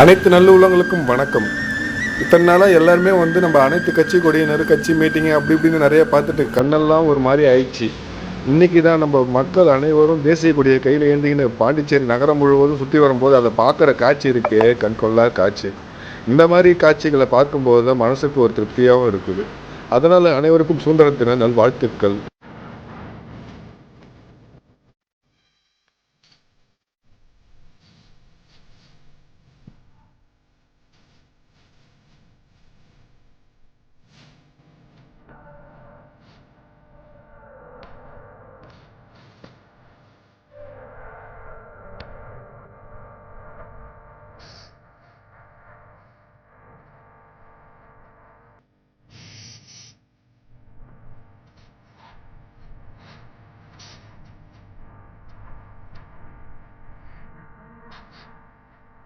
அனைத்து நல்லுள்ளங்களுக்கும் வணக்கம். இத்தனை நாளாக எல்லாருமே வந்து நம்ம அனைத்து கட்சி கொடியினர் கட்சி மீட்டிங்கு அப்படி இப்படின்னு நிறைய பார்த்துட்டு கண்ணெல்லாம் ஒரு மாதிரி ஆயிடுச்சு. இன்னைக்கு தான் நம்ம மக்கள் அனைவரும் தேசிய கொடியை கையில் ஏந்திக்கின்னு பாண்டிச்சேரி நகரம் முழுவதும் சுற்றி வரும்போது அதை பார்க்குற காட்சி இருக்கே கண்கொள்ளா காட்சி. இந்த மாதிரி காட்சிகளை பார்க்கும்போது தான் மனசுக்கு ஒரு திருப்தியாகவும் இருக்குது. அதனால் அனைவருக்கும் சுதந்திர தின நல்வாழ்த்துக்கள்.